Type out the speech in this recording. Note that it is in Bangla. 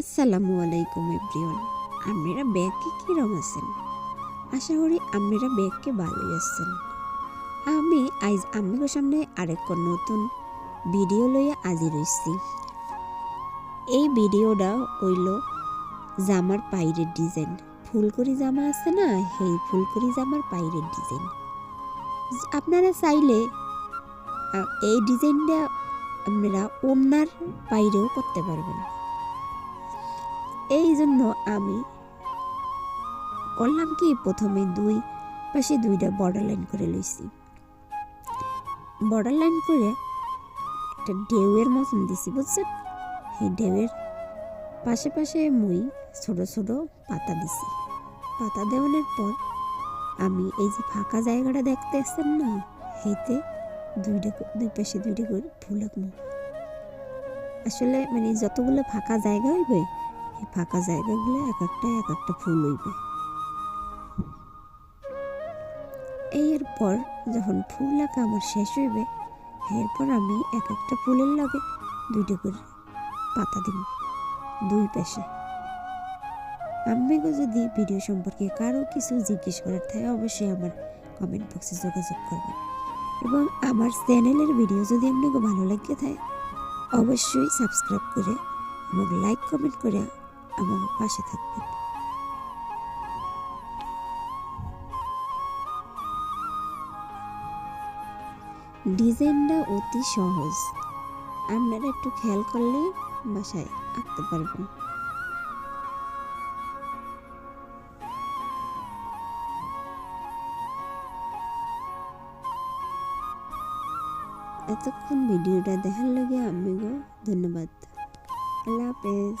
আসসালামু আলাইকুম এভরিওয়ান, আপনারা ব্যাগকে কীরম আছেন? আশা করি আপনারা ব্যাগকে ভালোই আছেন। আমি আজ আপনাদের সামনে আরেক নতুন ভিডিও লইয়া আজি রইছি এই ভিডিওটা হইল জামার পাইরের ডিজাইন। ফুলকরি জামা আছে না, সেই ফুলকরি জামার পাইরের ডিজাইন। আপনারা চাইলে এই ডিজাইনটা আপনারা ওনার বাইরেও করতে পারবেন। এই জন্য আমি করলাম কি? প্রথমে দুই পাশে দুইটা বর্ডার লাইন করে লইছি। বর্ডার লাইন করে একটা ঢেউয়ের মতন দিছি, বুঝছেন? সেই ঢেউয়ের পাশে পাশে মুই ছোট ছোট পাতা দিছি। পাতা দেওয়ানোর পর আমি এই যে ফাঁকা জায়গাটা দেখতে আসছেন না সেইতে দুইটা দুই পাশে দুইটা করে ফুল আঁকবো আসলে মানে যতগুলো ফাঁকা জায়গা হইবে এই ফাঁকা জায়গাগুলো এক একটা এক একটা ফুল হইবে। এই এরপর যখন ফুল আঁকা আমার শেষ হইবে, এরপর আমি এক একটা ফুলের লগে দুইটা করে পাতা দিব, দুই পাশে। আম্মিগো যদি ভিডিও সম্পর্কে কারও কিছু জিজ্ঞেস করার থাকে, অবশ্যই আমার কমেন্ট বক্সে যোগাযোগ করবেন। এবং আমার চ্যানেলের ভিডিও যদি আপনাকে ভালো লাগে থাকে, অবশ্যই সাবস্ক্রাইব করে এবং লাইক কমেন্ট করে আমার পাশে থাকবেন। ডিজাইনটা অতি সহজ। আপনারা একটু খেয়াল করলে বাসায় আঁকতে পারবেন। এতক্ষণ ভিডিওটা দেখার লগে আমিগো ধন্যবাদ। আল্লাহ হাফেজ।